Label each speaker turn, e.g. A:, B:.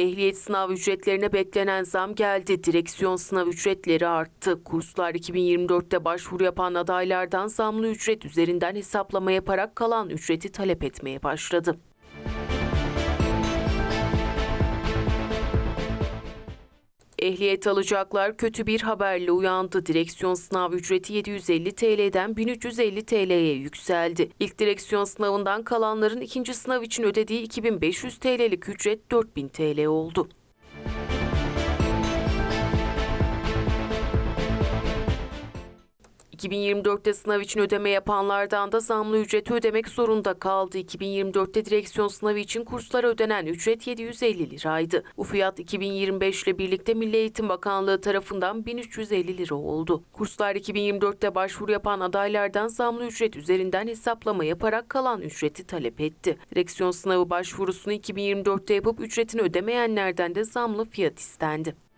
A: Ehliyet sınav ücretlerine beklenen zam geldi. Direksiyon sınav ücretleri arttı. Kurslar 2024'te başvuru yapan adaylardan zamlı ücret üzerinden hesaplama yaparak kalan ücreti talep etmeye başladı. Ehliyet alacaklar kötü bir haberle uyandı. Direksiyon sınav ücreti 750 TL'den 1350 TL'ye yükseldi. İlk direksiyon sınavından kalanların ikinci sınav için ödediği 2500 TL'lik ücret 4000 TL oldu. ...2024'te sınav için ödeme yapanlardan da zamlı ücreti ödemek zorunda kaldı. 2024'te direksiyon sınavı için kurslara ödenen ücret 750 liraydı. Bu fiyat 2025 ile birlikte Milli Eğitim Bakanlığı tarafından 1350 lira oldu. Kurslar 2024'te başvuru yapan adaylardan zamlı ücret üzerinden hesaplama yaparak kalan ücreti talep etti. Direksiyon sınavı başvurusunu 2024'te yapıp ücretini ödemeyenlerden de zamlı fiyat istendi.